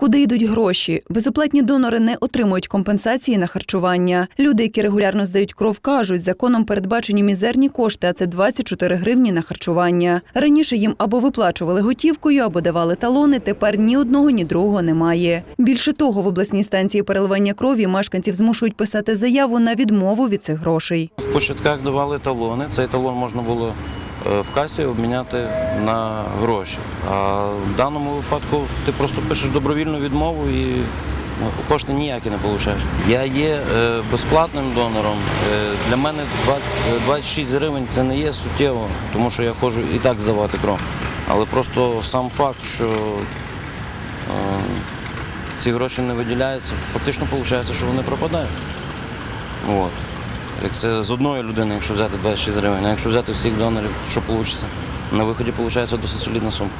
Куди йдуть гроші? Безоплатні донори не отримують компенсації на харчування. Люди, які регулярно здають кров, кажуть, законом передбачені мізерні кошти, а це 24 гривні на харчування. Раніше їм або виплачували готівкою, або давали талони. Тепер ні одного, ні другого немає. Більше того, в обласній станції переливання крові мешканців змушують писати заяву на відмову від цих грошей. В початках давали талони. Цей талон можна було в касі обміняти на гроші. А в даному випадку ти просто пишеш добровільну відмову і ну, кошти ніякі не отримуєш. Я є е, безплатним донором. Е, Для мене 20, е, 26 гривень це не є суттєво, тому що я ходжу і так здавати кров. Але просто сам факт, що е, ці гроші не виділяються, фактично виходить, що вони пропадають. От. Як це з одної людини, якщо взяти 26 гривень, а якщо взяти всіх донорів, що вийде? На виході виходить досить солідна сума.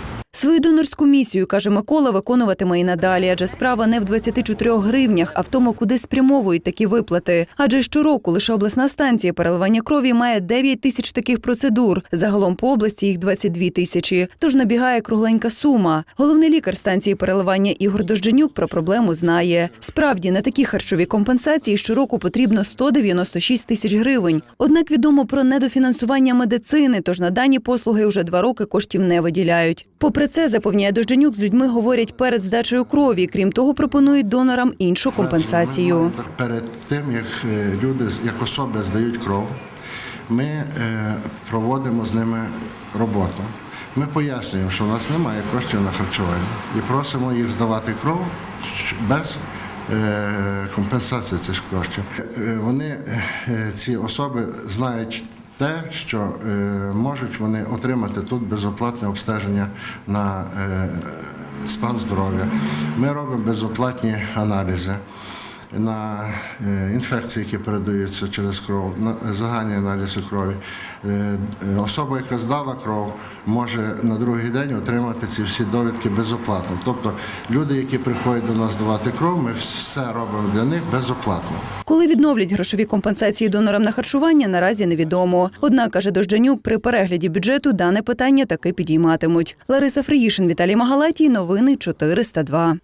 Свою донорську місію, каже Микола, виконуватиме і надалі, адже справа не в 24 гривнях, а в тому, куди спрямовують такі виплати. Адже щороку лише обласна станція переливання крові має 9 тисяч таких процедур. Загалом по області їх 22 тисячі. Тож набігає кругленька сума. Головний лікар станції переливання Ігор Дожденюк про проблему знає. Справді на такі харчові компенсації щороку потрібно 196 тисяч гривень. Однак відомо про недофінансування медицини, тож на дані послуги вже два роки коштів не виділяють. Попри це, запевняє Дожденюк, з людьми говорять перед здачею крові. Крім того, пропонують донорам іншу компенсацію. Перед тим, як е, люди, як особи здають кров, ми е, проводимо з ними роботу. Ми пояснюємо, що в нас немає коштів на харчування і просимо їх здавати кров без е, компенсації цих коштів. Вони, ці особи, знають те, що е, можуть вони отримати тут безоплатне обстеження на е, стан здоров'я. Ми робимо безоплатні аналізи на е, інфекції, які передаються через кров, на загальні аналізи крові. Е, е, Особа, яка здала кров, може на другий день отримати ці всі довідки безоплатно. Тобто люди, які приходять до нас здавати кров, ми все робимо для них безоплатно. Коли відновлять грошові компенсації донорам на харчування, наразі невідомо. Однак, каже Дожденюк, при перегляді бюджету дане питання таки підійматимуть. Лариса Фриїшин, Віталій Магалатій. Новини 402.